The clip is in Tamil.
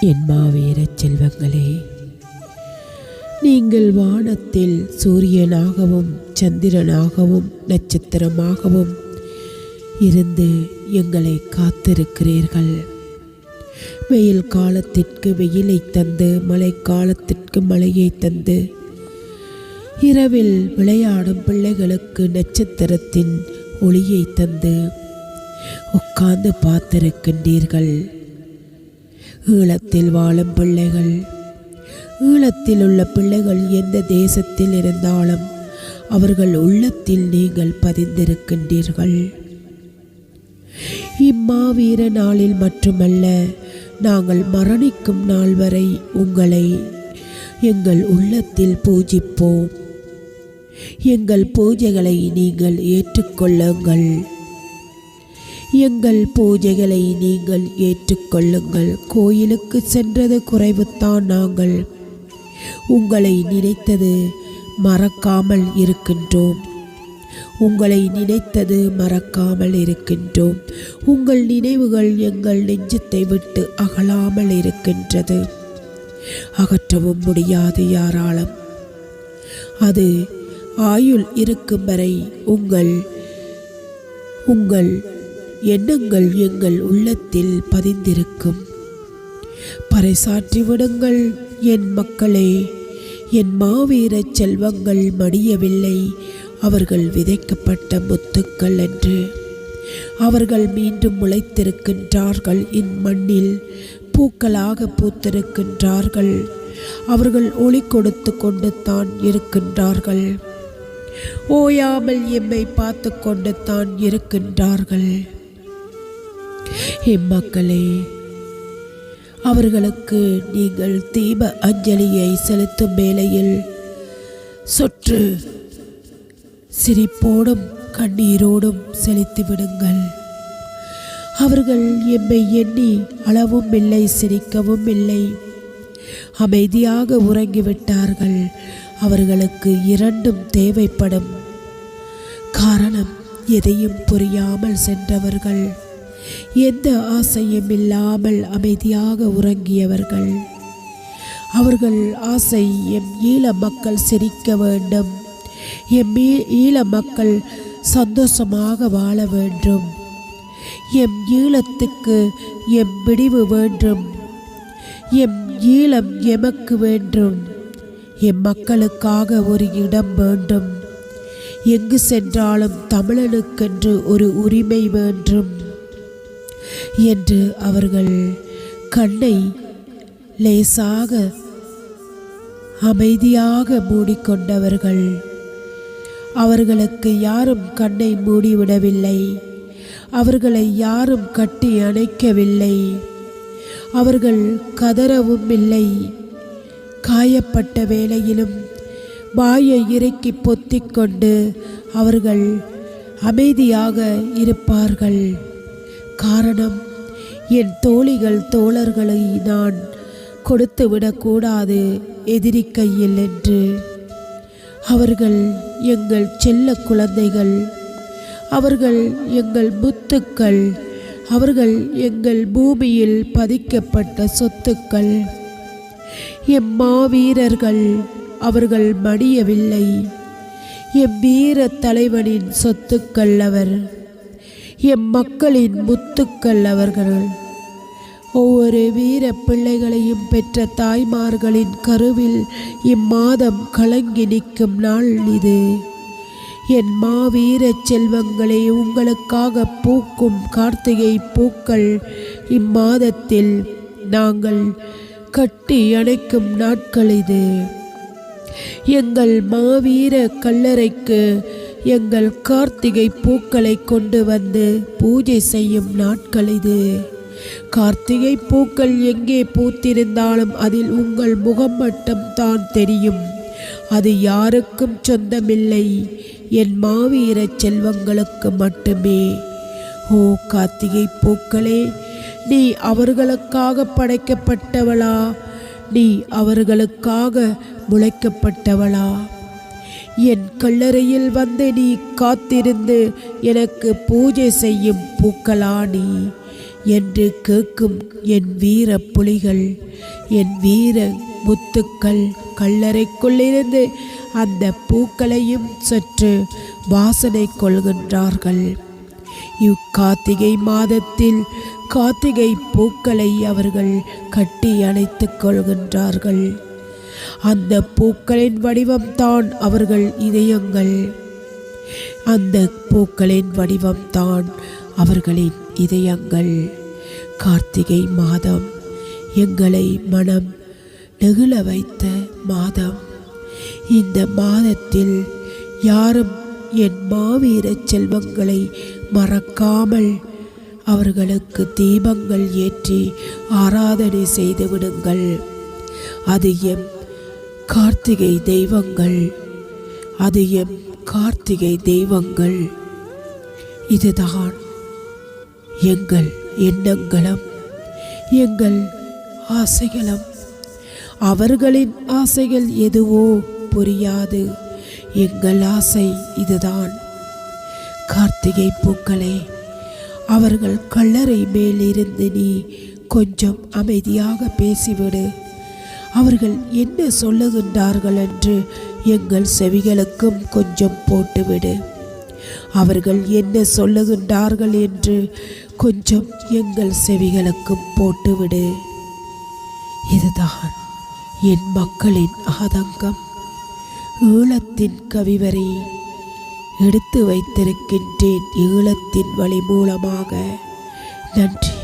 என் மாவீரச் செல்வங்களே நீங்கள் வானத்தில் சூரியனாகவும் சந்திரனாகவும் நட்சத்திரமாகவும் இருந்து எங்களை காத்திருக்கிறீர்கள். வெயில் காலத்திற்கு வெயிலை தந்து மழை காலத்திற்கு மழையை தந்து இரவில் விளையாடும் பிள்ளைகளுக்கு நட்சத்திரத்தின் ஒளியை தந்து உட்கார்ந்து பார்த்திருக்கின்றீர்கள். ஈழத்தில் வாழும் பிள்ளைகள். ஈழத்தில் உள்ள பிள்ளைகள் எந்த தேசத்தில் இருந்தாலும் அவர்கள் உள்ளத்தில் நீங்கள் பதிந்திருக்கின்றீர்கள். இம்மாவீர நாளில் மட்டுமல்ல நாங்கள் மரணிக்கும் நாள் வரை உங்களை எங்கள் உள்ளத்தில் பூஜிப்போம். எங்கள் பூஜைகளை நீங்கள் ஏற்றுக்கொள்ளுங்கள். எங்கள் பூஜைகளை நீங்கள் ஏற்றுக்கொள்ளுங்கள். கோயிலுக்கு சென்றது குறைவுத்தான் நாங்கள். உங்களை நினைத்தது மறக்காமல் இருக்கின்றோம். உங்களை நினைத்தது மறக்காமல் இருக்கின்றோம். உங்கள் நினைவுகள் எங்கள் நெஞ்சத்தை விட்டு அகலாமல் இருக்கின்றது. அகற்றவும் முடியாது யாராலும். அது ஆயுள் இருக்கும் வரை உங்கள் உங்கள் எண்ணங்கள் எங்கள் உள்ளத்தில் பதிந்திருக்கும். பறைசாற்றி விடுங்கள் என் மக்களே என் மாவீரச் செல்வங்கள் மடியவில்லை அவர்கள் விதைக்கப்பட்ட முத்துக்கள் என்று. அவர்கள் மீண்டும் முளைத்திருக்கின்றார்கள் இம்மண்ணில் பூக்களாக பூத்திருக்கின்றார்கள். அவர்கள் ஒளி கொடுத்து கொண்டு தான் இருக்கின்றார்கள். ஓயாமல் எம்மை பார்த்து கொண்டு தான் இருக்கின்றார்கள். இம்மக்களே அவர்களுக்கு நீங்கள் தீப அஞ்சலியை செலுத்தும் வேளையில் சொற்று சிரிப்போடும் கண்ணீரோடும் செலுத்தி விடுங்கள். அவர்கள் எம்மை எண்ணி அளவும் இல்லை சிரிக்கவும் இல்லை. அமைதியாக உறங்கிவிட்டார்கள். அவர்களுக்கு இரண்டும் தேவைப்படும். காரணம் எதையும் புரியாமல் சென்றவர்கள். எந்த ஆசையும் இல்லாமல் அமைதியாக உறங்கியவர்கள். அவர்கள் ஆசை எம் ஈழ மக்கள் சிரிக்க வேண்டும். எம் ஈ- ஈழ மக்கள் சந்தோஷமாக வாழ வேண்டும். எம் ஈழத்துக்கு எம் விடிவு வேண்டும். எம் ஈழம் எமக்கு வேண்டும். எம் மக்களுக்காக ஒரு இடம் வேண்டும். எங்கு சென்றாலும் தமிழனுக்கென்று ஒரு உரிமை வேண்டும். என்று அவர்கள் கண்ணை லேசாக அமைதியாக மூடிக்கொண்டவர்கள். அவர்களுக்கு யாரும் கண்ணை மூடிவிடவில்லை. அவர்களை யாரும் கட்டி அணைக்கவில்லை. அவர்கள் கதறவும் இல்லை. காயப்பட்ட வேளையிலும் வாயை இறக்கி பொத்திக்கொண்டு அவர்கள் அமைதியாக இருப்பார்கள். காரணம். என் தோழிகள் தோழர்களை நான் கொடுத்து விடக்கூடாது எதிரி கையில் என்று. அவர்கள் எங்கள் செல்ல குழந்தைகள். அவர்கள் எங்கள் முத்துக்கள். அவர்கள் எங்கள் பூமியில் பதிக்கப்பட்ட சொத்துக்கள். எம் மாவீரர்கள் அவர்கள் மடியவில்லை. எம் வீர தலைவனின் சொத்துக்கள் அவர். எம் மக்களின் முத்துக்கள் அவர்கள். ஒவ்வொரு வீர பிள்ளைகளையும் பெற்ற தாய்மார்களின் கருவில் இம்மாதம் கலங்கி நிற்கும் நாள் இது. என் மாவீரச் செல்வங்களே உங்களுக்காக பூக்கும் கார்த்திகை பூக்கள் இம்மாதத்தில் நாங்கள் கட்டி அணைக்கும் நாட்கள் இது. எங்கள் மாவீர கல்லறைக்கு எங்கள் கார்த்திகை பூக்களை கொண்டு வந்து பூஜை செய்யும் நாட்கள் இது. கார்த்திகை பூக்கள் எங்கே பூத்திருந்தாலும் அதில் உங்கள் முகம் மட்டும் தான் தெரியும். அது யாருக்கும் சொந்தமில்லை. என் மாவீர செல்வங்களுக்கு மட்டுமே. ஓ கார்த்திகை பூக்களே நீ அவர்களுக்காக படைக்கப்பட்டவளா? நீ அவர்களுக்காக முளைக்கப்பட்டவளா? என் கல்லறையில் வந்து நீ காத்திருந்து எனக்கு பூஜை செய்யும் பூக்களா நீ என்று கேட்கும் என் வீர புலிகள் என் வீர முத்துக்கள் கல்லறைக்குள்ளிருந்து அந்த பூக்களையும் சற்று வாசனை கொள்கின்றார்கள். இக்கார்த்திகை மாதத்தில் கார்த்திகை பூக்களை அவர்கள் கட்டி அணைத்துக் கொள்கின்றார்கள். அந்த பூக்களின் வடிவம்தான் அவர்கள் இதயங்கள். அந்த பூக்களின் வடிவம்தான் அவர்களின் இதயங்கள். கார்த்திகை மாதம் எங்களை மனம் நெகிழ வைத்த மாதம். இந்த மாதத்தில் யாரும் என் மாவீர செல்வங்களை மறக்காமல் அவர்களுக்கு தீபங்கள் ஏற்றி ஆராதனை செய்து விடுங்கள். அது எம் கார்த்திகை தெய்வங்கள். அது எம் கார்த்திகை தெய்வங்கள். இதுதான் எங்கள் எண்ணங்களும் எங்கள் ஆசைகளும். அவர்களின் ஆசைகள் எதுவோ புரியாது. எங்கள் ஆசை இதுதான். கார்த்திகை பூக்களே அவர்கள் கல்லறை மேலிருந்து நீ கொஞ்சம் அமைதியாக பேசிவிடு. அவர்கள் என்ன சொல்லுகின்றார்கள் என்று எங்கள் செவிகளுக்கும் கொஞ்சம் போட்டுவிடு. அவர்கள் என்ன சொல்லுகின்றார்கள் என்று கொஞ்சம் எங்கள் செவிகளுக்கும் போட்டுவிடு. இதுதான் என் மக்களின் ஆதங்கம். ஈழத்தின் கவிவரை எடுத்து வைத்திருக்கின்றேன் ஈழத்தின் வழி மூலமாக. நன்றி.